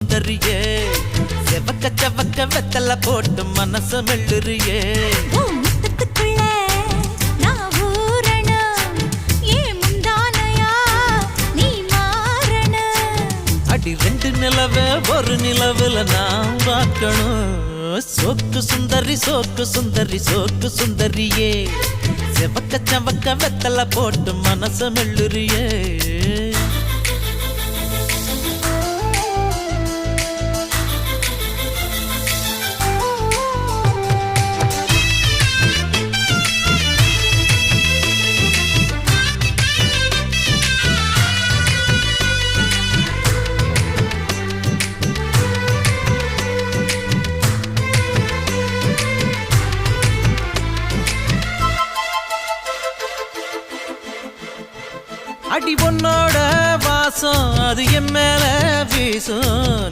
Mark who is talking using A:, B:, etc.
A: சுந்தரியே செவக்க செவக்க வெத்தல போட்டு மனச மெல்லுறியே. ரெண்டு நிலவ ஒரு நிலவுல நான் பார்க்கணும் சோக்கு சுந்தரி சோக்கு சுந்தரி சோக்கு சுந்தரியே. செவக்க செவக்க வெத்தல போட்டு மனச மெல்லுறியே. அடி பொண்ணோட வாசம் அது என் மேல வீசும்.